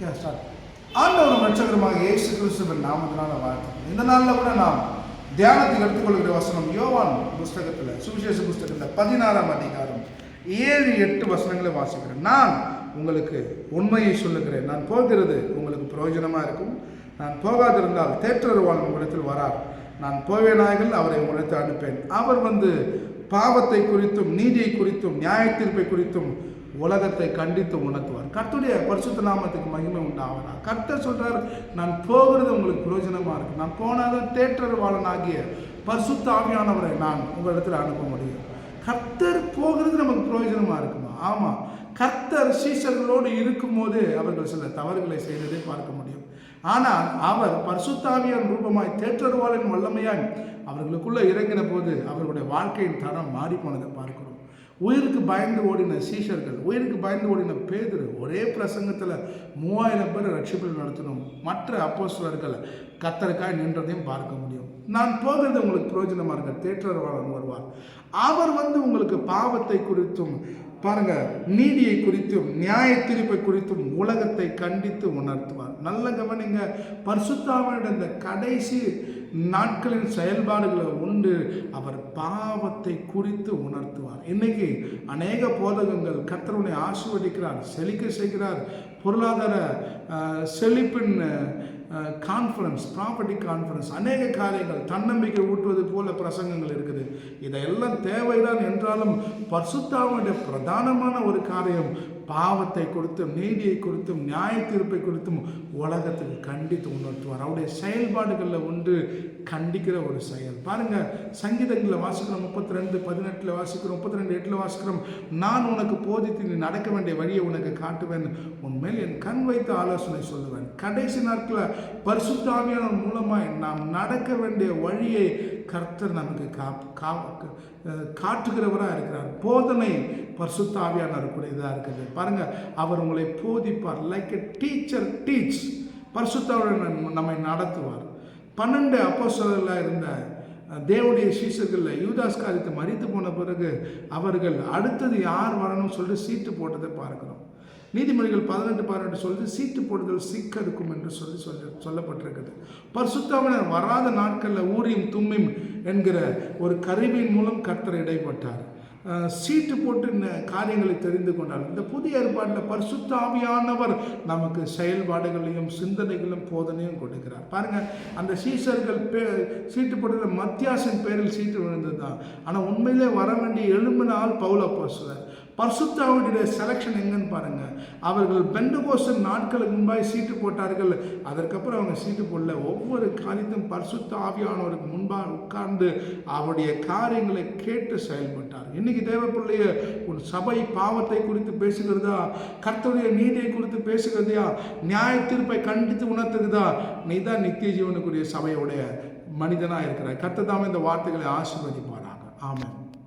ஆண்டவர் ரட்சகரமாக இயேசு கிறிஸ்துவின் நாமத்தினால வாழ்த்து இந்த நாளில் கூட நாம் தியானத்தில் எடுத்துக்கொள்கிற வசனம் யோவான் புஸ்தகத்தில் சுவிசேஷ புஸ்தகத்தில் பதினாறாம் அதிகாரம் ஏழு எட்டு வசனங்களை வாசிக்கிறேன். நான் உங்களுக்கு உண்மையை சொல்லுகிறேன். நான் போகிறது உங்களுக்கு பிரயோஜனமாக இருக்கும். நான் போகாதிருந்தால் தேற்றருவான் உங்களிடத்தில் வரார். நான் போவேனாய்கள் அவரை உங்களிடத்தில் அனுப்பேன். அவர் வந்து பாவத்தை குறித்தும் நீதியை குறித்தும் நியாய தீர்ப்பை குறித்தும் உலகத்தை கண்டித்து உணர்த்துவார். கர்த்துடைய பரிசுத்த நாமத்துக்கு மகிமை உண்டாவனா கர்த்தர் சொல்றார் நான் போகிறது உங்களுக்கு பிரயோஜனமா இருக்கு. நான் போனாதான் தேற்றருவாளன் ஆகிய பரிசுத்த ஆவியானவரை நான் உங்களிடத்தில் அனுப்ப முடியும். கர்த்தர் போகிறது நமக்கு பிரயோஜனமாக இருக்குமா? ஆமாம் கர்த்தர் சீசர்களோடு இருக்கும்போது அவர்கள் சில தவறுகளை செய்ததை பார்க்க முடியும். ஆனால் அவர் பரிசுத்தாவியான் ரூபமாய் தேற்றருவாளின் வல்லமையாய் அவர்களுக்குள்ளே இறங்கின போது அவர்களுடைய வாழ்க்கையின் தரம் மாறி போனதை பார்க்கிறோம். உயிருக்கு பயந்து ஓடின சீஷர்கள் உயிருக்கு பயந்து ஓடின பேதர் ஒரே பிரசங்கத்தில் மூவாயிரம் பேர் ரட்சிப்பில் நடத்தணும். மற்ற அப்போஸ்வர்கள் கத்தருக்காய் நின்றதையும் பார்க்க முடியும். நான் போகிறது உங்களுக்கு பிரயோஜனமாக இருக்க தேற்றரவாளன் வருவார். அவர் வந்து உங்களுக்கு பாவத்தை குறித்தும் பாருங்க நீதியை குறித்தும் நியாய தீர்ப்பை குறித்தும் உலகத்தை கண்டித்து உணர்த்துவார். நல்ல கவனிங்க பரிசுத்தாமனுடைய இந்த கடைசி நாட்களின் செயல்பாடுகளை உண்டு அவர் பாவத்தை குறித்து உணர்த்துவார். இன்னைக்கு அநேக போதகங்கள் கத்தரவனை ஆசிர்வதிக்கிறார் செழிக்க செய்கிறார் பொருளாதார செழிப்பின் கான்ஃபரன்ஸ் ப்ராப்பர்ட்டி கான்ஃபரன்ஸ் அநேக காரியங்கள் தன்னம்பிக்கை ஊட்டுவது போல பிரசங்கங்கள் இருக்குது. இதையெல்லாம் தேவைதான் என்றாலும் பரிசுத்தாவுடைய பிரதானமான ஒரு காரியம் பாவத்தை கொடுத்தும் நீதியை குறித்தும் நியாய தீர்ப்பை குறித்தும் உலகத்துக்கு கண்டித்து உணர்த்துவார். அவருடைய செயல்பாடுகளில் ஒன்று கண்டிக்கிற ஒரு செயல். பாருங்க சங்கீதங்களில் வாசிக்கிறோம் முப்பத்தி ரெண்டு பதினெட்டில் வாசிக்கிறோம் முப்பத்தி ரெண்டு எட்டில் வாசிக்கிறோம். நான் உனக்கு போதித்து நீ நடக்க வேண்டிய வழியை உனக்கு காட்டுவேன். மேல் என் கண் வைத்து ஆலோசனை சொல்லுவேன். கடைசி நாட்களில் பரிசுத்தாவியான மூலமாக நாம் நடக்க வேண்டிய வழியை கர்த்தர் நமக்கு கா கா காட்டுகிறவராக இருக்கிறார். போதனை பரிசுத்தாவியானவருக்குரியதாக இருக்குது பாருங்க அவர் உங்களை போதிப்பார். லைக் எ டீச்சர் டீச் பரிசுத்தாவியர் நம்மை நடத்துவார். பன்னெண்டு அப்போஸ்தலர்களாக இருந்த தேவனுடைய சீசர்களில் யூதாஸ் காரியத்தை மறித்து போன பிறகு அவர்கள் அடுத்தது யார் வரணும்னு சொல்லிட்டு சீட்டு போட்டதை பார்க்கிறோம். நீதிமொழிகள் பதினெட்டு பதினெட்டு சொல்லுது சீட்டு போடுதல் சிக்க இருக்கும் என்று சொல்லி சொல்ல சொல்லப்பட்டிருக்குது. பரிசுத்தாவினர் வராத நாட்களில் ஊரியும் தும்மியும் என்கிற ஒரு கருவியின் மூலம் கர்த்தர் இடைப்பட்டார். சீட்டு போட்டு காரியங்களை தெரிந்து கொண்டார். இந்த புதிய ஏற்பாட்டில் பரிசுத்தாவியானவர் நமக்கு செயல்பாடுகளையும் சிந்தனைகளும் போதனையும் கொடுக்கிறார். பாருங்க அந்த சீசர்கள் பே சீட்டு போட்டதில் மத்தியாசின் பேரில் சீட்டு விழுந்தது தான் ஆனால் உண்மையிலே வர வேண்டிய எழும்பினால் பவுல பசுவர் பர்சுத்தாவுடைய செலெக்ஷன் எங்கன்னு பாருங்க. அவர்கள் பெண்டகோசன் நாட்களுக்கு முன்பாய் சீட்டு போட்டார்கள். அதற்கப்புறம் அவங்க சீட்டு போடல. ஒவ்வொரு காரியத்தையும் பரிசுத்த ஆவியானவருக்கு முன்பாக உட்கார்ந்து அவருடைய காரியங்களை கேட்டு செயல்பட்டார். இன்னைக்கு தேவப்பிள்ளைய உன் சபை பாவத்தை குறித்து பேசுகிறதா? கர்த்தருடைய நீதியை குறித்து பேசுகிறதையா நியாய தீர்ப்பை கண்டித்து உணர்த்துகிறதா? நீ தான் நித்திய ஜீவனுக்குரிய சபையுடைய மனிதனாக இருக்கிறாய். கர்த்தர் இந்த வார்த்தைகளை ஆசீர்வதிப்பாராக. ஆமாம்